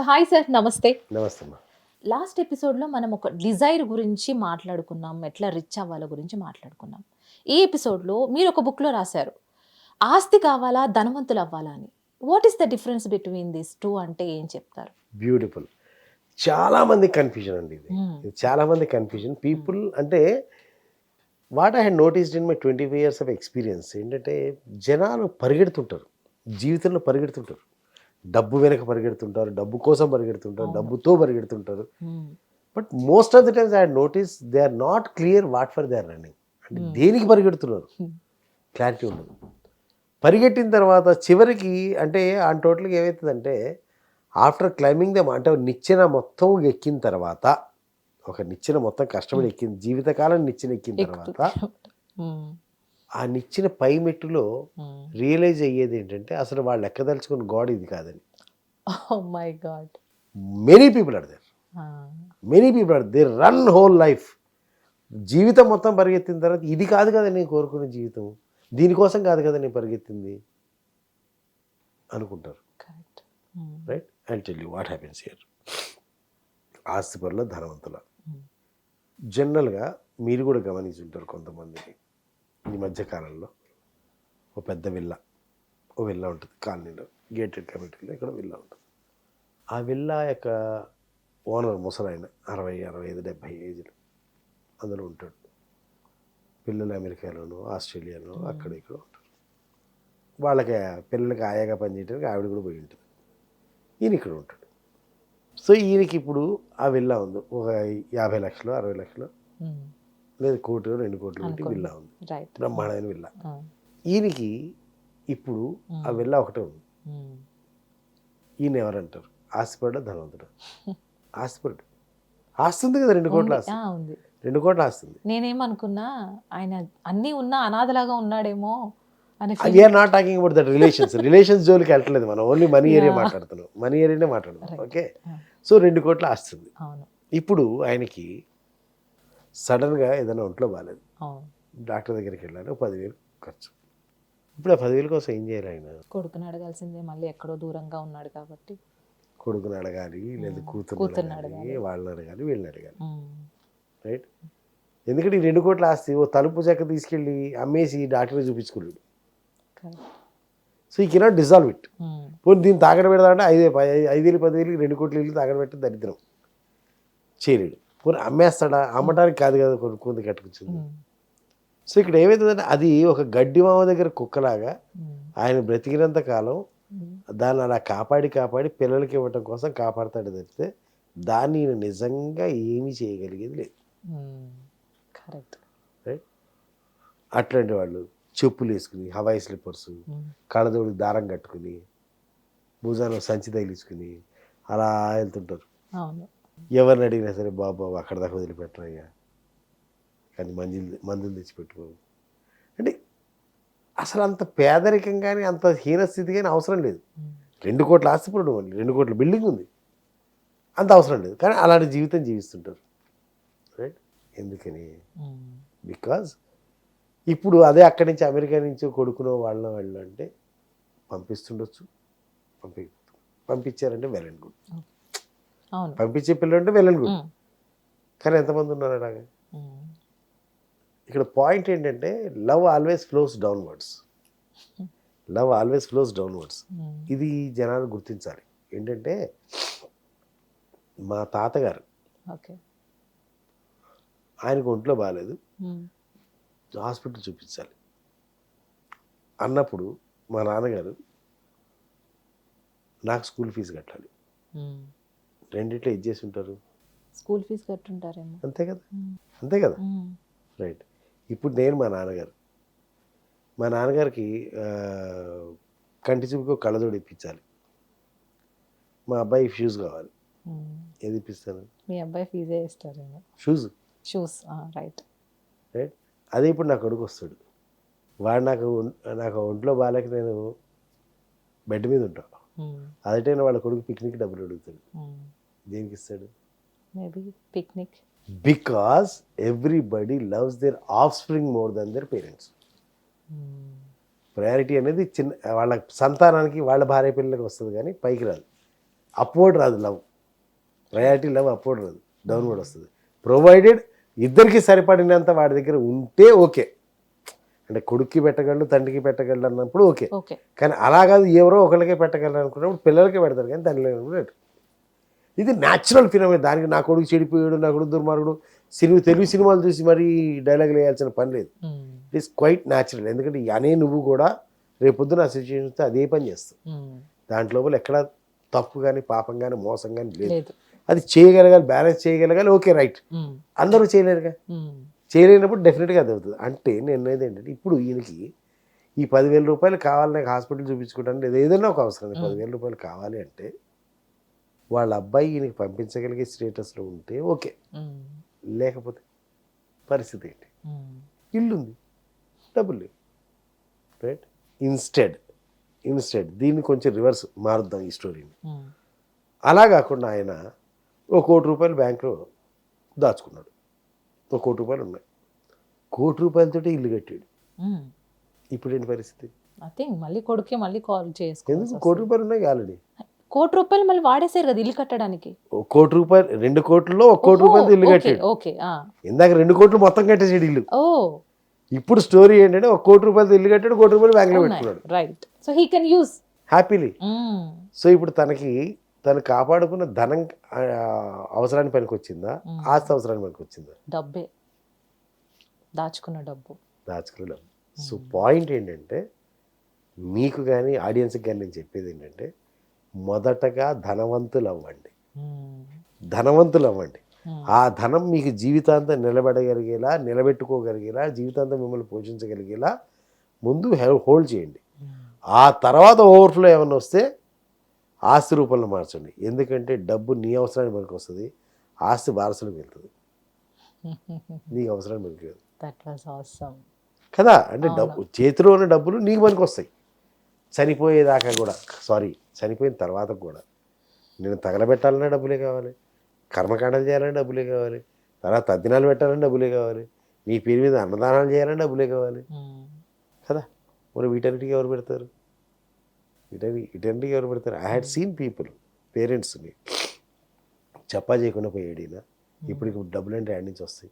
So hi sir నమస్తే. నమస్తే last ఎపిసోడ్లో మనం ఒక డిజైర్ గురించి మాట్లాడుకున్నాం ఎట్లా రిచ్ అవ్వాలో గురించి మాట్లాడుకున్నాం. ఈ ఎపిసోడ్లో మీరు ఒక బుక్లో రాశారు ఆస్తి కావాలా ధనవంతులు అవ్వాలా అని. What is the difference between this two అంటే ఏం చెప్తారు? బ్యూటిఫుల్ చాలా మంది కన్ఫ్యూజన్ అండి ఇది. Hmm. ఇది చాలా మంది కన్ఫ్యూజన్ పీపుల్ అంటే what I had noticed in my twenty five years of experience ఏంటంటే జనాలు పరిగెడుతుంటారు. జీవితంలో పరిగెడుతుంటారు. డబ్బు వెనక పరిగెడుతుంటారు డబ్బు కోసం పరిగెడుతుంటారు. డబ్బుతో పరిగెడుతుంటారు. But most of the times I notice they are not clear what for they are running అంటే. దేనికి పరిగెడుతున్నారు. క్లారిటీ ఉండదు. పరిగెట్టిన తర్వాత చివరికి అంటే ఆ టోటల్గా ఏమవుతుందంటే ఆఫ్టర్ క్లైంబింగ్ ద అంటే నిచ్చెన మొత్తం ఎక్కిన తర్వాత ఒక నిచ్చెన మొత్తం కష్టపడి ఎక్కిన జీవితకాలం నిచ్చెన ఎక్కిన తర్వాత ఆ నిచ్చెన పై మెట్టులో రియలైజ్ అయ్యేది ఏంటంటే అసలు వాళ్ళు ఎక్కదలుచుకున్న గాడ్ ఇది కాదని. My god many people are there many people are they run whole life జీవితం మొత్తం పరిగెత్తిన తర్వాత ఇది కాదు కదా నేను కోరుకునే జీవితం. దీనికోసం కాదు కదా నేను పరిగెత్తింది అనుకుంటారు. Right I tell you what happens here ఆస్తిపరుల ధనవంతుల. జనరల్గా మీరు కూడా గమనించి ఉంటారు కొంతమందిని. ఈ మధ్య కాలంలో ఒక పెద్ద విల్ల ఓ విల్ల ఉంటుంది కాలనీలో గేటెడ్ కమిటీలో ఇక్కడ విల్ల ఉంటుంది. ఆ విల్లా యొక్క ఓనర్ ముసలాయన అరవై అరవై ఐదు డెబ్భై ఏజ్లు అందులో ఉంటాడు. పిల్లలు అమెరికాలోను ఆస్ట్రేలియాలో అక్కడ ఇక్కడ ఉంటారు. వాళ్ళకి పిల్లలకి ఆయాగా పనిచేయడానికి ఆవిడ కూడా పోయి ఉంటుంది. ఈయన ఇక్కడ ఉంటాడు. సో ఈయనకి ఇప్పుడు ఆ విల్లా ఉంది. ఒక యాభై లక్షలు అరవై లక్షలు లేదు కోటి రెండు కోట్లు పెట్టి. విల్లా ఉంది. బ్రహ్మాండమైన విల్లా. ఈయనకి ఇప్పుడు ఆ. విల్లా ఒకటే ఉంది. ఈయన ఎవరంటారు? ఆస్తిపడ్డ ధనవంతుడు? ఆస్తిపడ్డు ఆస్తి ఉంది కదా రెండు కోట్ల ఆస్తి. ఉంది. రెండు కోట్ల ఆస్తి ఉంది నేనేమనుకున్నా ఆయన అన్నీ ఉన్నా అనాథలాగా ఉన్నాడేమో we're not talking about that relations. Relations జోలికి వెళ్ళట్లేదు మనం. Only money area. మాట్లాడుతున్నాం. మనీ ఏరియానే మాట్లాడుతున్నాం. ఓకే. సో రెండు కోట్ల ఆస్తి ఉంది అవును. ఇప్పుడు ఆయనకి సడన్గా ఏదైనా ఒంట్లో బాగాలేదు డాక్టర్ దగ్గరికి వెళ్ళాలి పదివేలు ఖర్చు. ఇప్పుడు ఆ పదివేల కోసం ఏం చేయాలి ఆయన? కొడుకుని అడగాల్సిందే. మళ్ళీ ఎక్కడో దూరంగా ఉన్నాడు కాబట్టి. కొడుకుని అడగాలి లేదా కూతురు అడగాలి. వాళ్ళని అడగాలి వీళ్ళని అడగాలి. రైట్? ఎందుకంటే ఈ రెండు కోట్ల ఆస్తి ఓ తలుపు చెక్క తీసుకెళ్ళి అమ్మేసి doctor చూపించుకున్నాడు. So he cannot dissolve it. పోనీ దీన్ని తాగడ పెడదామంటే ఐదు ఐదు వేలు పదివేలు రెండు కోట్ల ఇల్లు తాగడ పెట్టి దరిద్రం. చేయలేడు. పోనీ అమ్మేస్తాడా అమ్మటానికి కాదు కదా కొనుక్కుంది కట్టుకొచ్చింది. సో ఇక్కడ ఏమవుతుందంటే అది ఒక గడ్డి మామ దగ్గర కుక్కలాగా. ఆయన బ్రతికినంత కాలం. దాన్ని అలా కాపాడి కాపాడి పిల్లలకి ఇవ్వటం కోసం కాపాడతాడు తప్పితే దాన్ని ఈయన నిజంగా ఏమీ చేయగలిగేది లేదు ఉమ్. కరెక్ట్ రైట్ అట్లాంటి వాళ్ళు చెప్పులు వేసుకుని హవాయి స్లిప్పర్స్. కళ్ళదోడికి దారం కట్టుకుని భుజాన సంచి తగిలించుకుని అలా వెళ్తుంటారు అవును ఎవరిని అడిగినా సరే బాబు బాబు అక్కడ దాకా వదిలిపెట్టరయ్యా కానీ మందులు మందులు తెచ్చిపెట్టుకో. అంటే అసలు అంత పేదరికం కానీ అంత హీనస్థితి కానీ అవసరం లేదు. ఉమ్. రెండు కోట్ల ఆస్తిపడు రెండు కోట్ల బిల్డింగ్ ఉంది. అంత అవసరం లేదు. కానీ అలాంటి జీవితం జీవిస్తుంటారు. రైట్ ఎందుకని. బికాజ్ ఇప్పుడు అదే అక్కడి నుంచి అమెరికా నుంచి కొడుకునో వాళ్ళ వాళ్ళు అంటే పంపిస్తుండొచ్చు. పంపి పంపించారంటే వెల్ అండ్ గుడ్. పంపించే పిల్లలు అంటే వెల్ అండ్ గుడ్ ఉమ్. కానీ ఎంతమంది ఉన్నారు అలాగా. ఇక్కడ పాయింట్ ఏంటంటే love always flows downwards love always flows downwards. ఇది జనాలు గుర్తించాలి ఏంటంటే మా తాతగారు ఆయనకు ఒంట్లో బాగాలేదు. హాస్పిటల్ చూపించాలి అన్నప్పుడు మా నాన్నగారు నాకు స్కూల్ ఫీజు కట్టాలి. రెండిట్లో ఇది చేసి ఉంటారు స్కూల్ ఫీజు కట్టుంటారేమో. అంతే కదా. అంతే కదా. రైట్. ఇప్పుడు నేను మా నాన్నగారు. మా నాన్నగారికి కంటి చూపుకు కళ్ళజోడు ఇప్పించాలి. మా అబ్బాయి షూస్ కావాలి. ఏది ఇప్పిస్తాను మీ అబ్బాయి ఫీజే ఇస్తారేమో. షూస్? షూస్. రైట్. రైట్. అదే ఇప్పుడు నా కొడుకు వస్తాడు. వాడు నాకు నాకు ఒంట్లో బాగాలేక నేను బెడ్ మీద ఉంటా. అదే వాళ్ళ కొడుకు పిక్నిక్ డబ్బులు అడుగుతాడు. దేనికి ఇస్తాడు? Maybe picnic. Because everybody loves their offspring more than their parents. Priority అనేది చిన్న వాళ్ళ సంతానానికి వాళ్ళ భార్య పిల్లలకి వస్తుంది కానీ పైకి రాదు. అప్వర్డ్ రాదు లవ్. ప్రయారిటీ లవ్ అప్వర్డ్ రాదు. డౌన్వర్డ్ వస్తుంది. ప్రొవైడెడ్ ఇద్దరికి సరిపడినంత వాడి దగ్గర ఉంటే ఓకే. అంటే కొడుక్కి పెట్టగలడు తండ్రికి పెట్టగలడు అన్నప్పుడు ఓకే. కానీ అలా కాదు ఎవరో ఒకరికే పెట్టగలరు అనుకున్నప్పుడు పిల్లలకే పెడతారు కానీ తల్లిదండ్రులు పెట్టరు. ఇది న్యాచురల్ ఫినమే దానికి నా కొడుకు చెడిపోయాడు నా కొడుకు దుర్మార్గుడు. సినిమా తెలుగు సినిమాలు చూసి మరీ డైలాగులు వేయాల్సిన పని లేదు. ఇట్ ఈస్ క్వైట్ న్యాచురల్ ఎందుకంటే అనే నువ్వు కూడా రేపొద్దున ఆ సిచ్యువేషన్తో అదే పని చేస్తావు. దాంట్లో ఎక్కడ తప్పు కానీ పాపం కానీ మోసం కానీ లేదు. అది చేయగలగాలి బ్యాలెన్స్ చేయగలగాలి ఓకే రైట్ అందరూ చేయలేరుగా? చేయలేనప్పుడు డెఫినెట్గా అది అవుతుంది. అంటే నేను ఏంటంటే ఇప్పుడు ఈయనకి ఈ పదివేల రూపాయలు కావాలి నాకు హాస్పిటల్ చూపించుకోవడానికి లేదా ఏదైనా ఒక అవసరం పదివేల రూపాయలు కావాలి అంటే వాళ్ళ అబ్బాయి ఈయనకి పంపించగలిగే స్టేటస్లో ఉంటే ఓకే. లేకపోతే పరిస్థితి ఏంటి? ఉమ్, ఇల్లు ఉంది డబ్బులు లేవు. రైట్? ఇన్స్టెడ్. ఇన్స్టెడ్. దీన్ని కొంచెం రివర్స్ మారుద్దాం ఈ స్టోరీని. అలా కాకుండా ఆయన ఒక కోటి రూపాయలు బ్యాంకులో దాచుకున్నాడు. ఒక కోటి రూపాయలు ఉన్నాయి. కోటి రూపాయలతోటి ఇల్లు కట్టాడు. ఇప్పుడు ఏంటి పరిస్థితి? ఐ థింక్ మళ్ళీ కొడుకే మళ్ళీ కాల్ చేసుకో కోటి రూపాయలు ఉన్నాయి ఆల్రెడీ. కోటి రూపాయలు మళ్ళీ వాడేసారు కదా ఇల్లు కట్టడానికి. కోటి రూపాయలు రెండు కోట్లలో ఒక కోటి రూపాయలతో ఇల్లు కట్టాడు. ఓకే. ఇందాక రెండు కోట్లు మొత్తం కట్టేసాడు ఇల్లు. ఓ. ఇప్పుడు స్టోరీ ఏంటంటే ఒక కోటి రూపాయలతో ఇల్లు కట్టాడు కోటి రూపాయలు బ్యాంకులో పెట్టుకున్నాడు. Right so he can use happily so ఇప్పుడు తనకి తను కాపాడుకున్న ధనం అవసరానికి పనికి వచ్చిందా ఆస్తి అవసరానికి పనికి వచ్చిందా డబ్బే. దాచుకున్న డబ్బు. దాచుకోలేం సో పాయింట్ ఏంటంటే మీకు కానీ ఆడియన్స్కి కానీ నేను చెప్పేది ఏంటంటే మొదటగా ధనవంతులు అవ్వండి ధనవంతులు అవ్వండి ఆ ధనం మీకు జీవితాంతం నిలబడగలిగేలా నిలబెట్టుకోగలిగేలా జీవితాంతం మిమ్మల్ని పోషించగలిగేలా ముందు హోల్డ్ చేయండి. ఆ తర్వాత ఓవర్ఫ్లో ఏమైనా వస్తే ఆస్తి రూపంలో మార్చండి. ఎందుకంటే డబ్బు నీ అవసరానికి పనికి వస్తుంది ఆస్తి వారసులకు వెళ్తుంది. నీకు అవసరానికి ఆసమ్ కదా? అంటే డబ్బు చేతిలో ఉన్న డబ్బులు నీకు పనికి వస్తాయి చనిపోయేదాకా కూడా సారీ చనిపోయిన తర్వాత కూడా నేను తగలబెట్టాలన్నా డబ్బులే కావాలి కర్మకాండలు చేయాలన్నా డబ్బులే కావాలి తర్వాత తద్దినాలు పెట్టాలన్నా డబ్బులే కావాలి నీ పేరు మీద అన్నదానాలు చేయాలన్నా డబ్బులే కావాలి. కదా? మరి వీటన్నిటికీ ఎవరు పెడతారు? వీటన్ని వీటన్నిటికీ ఎవరు పెడతారు? ఐ హ్యాడ్ సీన్ పీపుల్ పేరెంట్స్ని చెప్పా చేయకుండా పోయాడు ఈయన. ఇప్పుడు ఇప్పుడు డబ్బులు అంటే యాడ్ నుంచి వస్తాయి.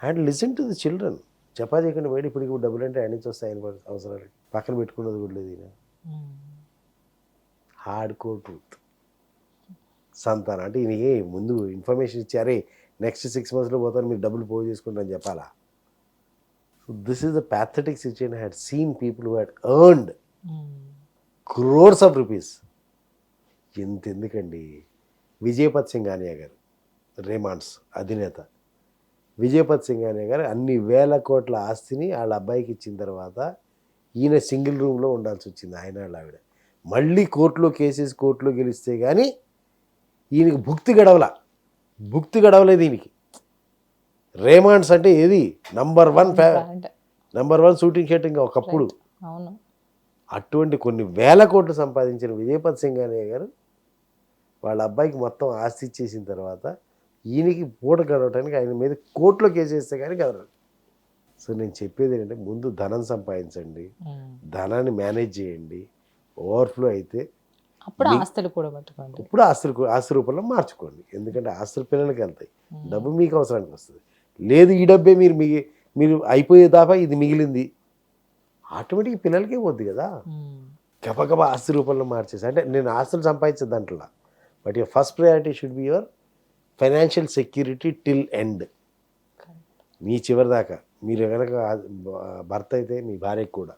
And listen to the children చెప్పా చేయకుండా పోయాడు ఇప్పుడు డబ్బులు అంటే యాడ్ నుంచి వస్తాయి ఆయన అవసరాలు. పక్కన పెట్టుకున్నది కూడా లేదు ఈయన. Hard core truth. సంతానం. అంటే ఈయనకి ముందు ఇన్ఫర్మేషన్ ఇచ్చారే నెక్స్ట్ సిక్స్ మంత్స్లో పోతాను మీరు డబ్బులు పోగు చేసుకుంటారని చెప్పాలా? So this is the pathetic situation had seen people who had earned crores of rupees ఎంత ఎందుకండి విజయపత్ సింగానియా గారు రేమాండ్స్ అధినేత. విజయపత్ సింగానియా గారు అన్ని వేల కోట్ల ఆస్తిని వాళ్ళ అబ్బాయికి ఇచ్చిన తర్వాత ఈయన సింగిల్ రూమ్లో ఉండాల్సి వచ్చింది ఆయన వాళ్ళ ఆవిడ. మళ్ళీ కోర్టులో కేసెస్ కోర్టులో గెలిస్తే కానీ ఈయనకి భుక్తి గడవల. భుక్తి గడవలేదు ఈయనకి రేమాండ్స్ అంటే ఏది? Number one number one suiting suiting ఒకప్పుడు. అటువంటి కొన్ని వేల కోట్లు సంపాదించిన విజయపత్ సింగానయ్య గారు వాళ్ళ అబ్బాయికి మొత్తం ఆస్తి ఇచ్చేసిన తర్వాత ఈయనకి పూట గడవటానికి ఆయన మీద కోర్టులో కేసు వేస్తే కానీ గదరదు సో నేను చెప్పేది ఏంటంటే ముందు ధనం సంపాదించండి. ధనాన్ని మేనేజ్ చేయండి ఓవర్ఫ్లో అయితే అప్పుడు ఆస్తులు కూడా పట్టుకోండి. ఇప్పుడు ఆస్తులు ఆస్తి రూపంలో మార్చుకోండి. ఎందుకంటే ఆస్తులు పిల్లలకి వెళ్తాయి. డబ్బు మీకు అవసరానికి వస్తుంది. లేదు ఈ డబ్బే మీరు మిగి మీరు అయిపోయే దాకా ఇది మిగిలింది. ఆటోమేటిక్ పిల్లలకే పోద్ది కదా. గబగబా ఆస్తి రూపంలో మార్చేసి అంటే నేను ఆస్తులు సంపాదించే దాంట్లో but your first priority should be your financial security till end. మీ చివరి దాకా. మీరు కనుక భర్త అయితే మీ భార్యకు కూడా.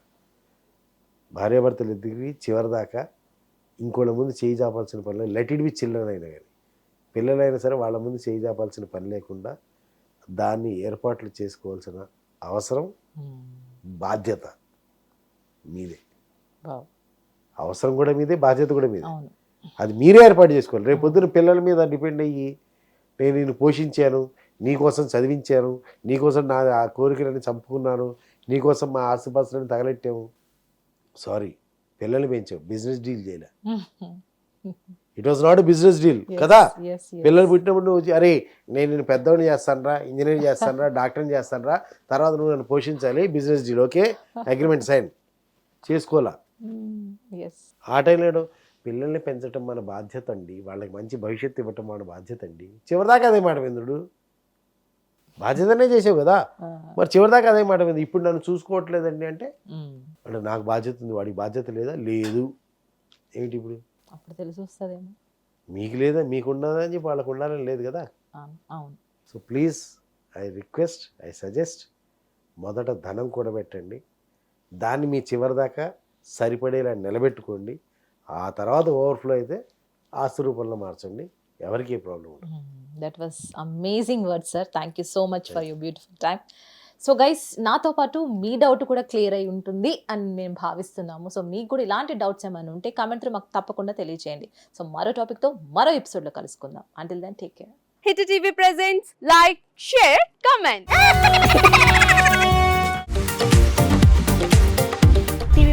భార్యాభర్తలు ఇద్దరికి చివరి దాకా. ఇంకోళ్ళ ముందు చేయి చాపాల్సిన పని లెట్ ఇట్ బి చిల్డ్రన్ అయినా కానీ. పిల్లలైనా సరే వాళ్ళ ముందు చేయి చాపాల్సిన పని లేకుండా దాన్ని ఏర్పాట్లు చేసుకోవాల్సిన అవసరం. బాధ్యత మీదే. అవసరం కూడా మీదే బాధ్యత కూడా మీదే. అది మీరే ఏర్పాటు చేసుకోవాలి. రేపు పొద్దున పిల్లల మీద డిపెండ్ అయ్యి నేను నిన్ను పోషించాను నీకోసం చదివించాను నీకోసం నా ఆ కోరికలని చంపుకున్నాను నీకోసం మా ఆస్తిపాస్తులను తగలెట్టాము సారీ పిల్లల్ని పెంచావు బిజినెస్ డీల్ చేయలే. It was not business deal కదా. పిల్లలు పుట్టినప్పుడు నువ్వు అరే నేను నేను పెద్దవాడిని చేస్తానరా ఇంజనీర్ చేస్తానరా డాక్టర్ని చేస్తానరా తర్వాత నువ్వు నన్ను పోషించాలి business deal okay agreement sign చేసుకోవాలా? Mm. ఆ టైంలో పిల్లల్ని పెంచడం మన బాధ్యత అండి. వాళ్ళకి మంచి భవిష్యత్తు ఇవ్వటం మన బాధ్యత అండి. చివరిదాకా అదే మాట విందుడు బాధ్యతనే చేసావు కదా. మరి చివరిదాకా అదే మాట విందు ఇప్పుడు నన్ను చూసుకోవట్లేదండి అంటే. అంటే నాకు బాధ్యత ఉంది. వాడికి బాధ్యత లేదా? లేదు. ఏమిటి ఇప్పుడు? అప్పుడు తెలిసి వస్తుందేమో. మీకు లేదా? మీకు ఉన్నదా అని చెప్పి వాళ్ళకు ఉండాలని లేదు కదా. అవును. So please I request I suggest మొదట ధనం కూడబెట్టండి. దాన్ని మీ చివరి దాకా సరిపడేలా నిలబెట్టుకోండి. ఆ తర్వాత ఓవర్ఫ్లో అయితే ఆస్తి రూపంలో మార్చండి. ఎవరికి ప్రాబ్లం ఉండదు. That was amazing word sir thank you so much for your beautiful time so guys నాతో పాటు మీ డౌట్ కూడా క్లియర్ అయి ఉంటుంది అని మేము భావిస్తున్నాము. సో మీకు కూడా ఇలాంటి డౌట్స్ ఏమైనా ఉంటే కామెంట్ మాకు తప్పకుండా తెలియజేయండి సో మరో టాపిక్తో మరో ఎపిసోడ్లో కలుసుకుందాం. Until then take care hit TV presents like share comment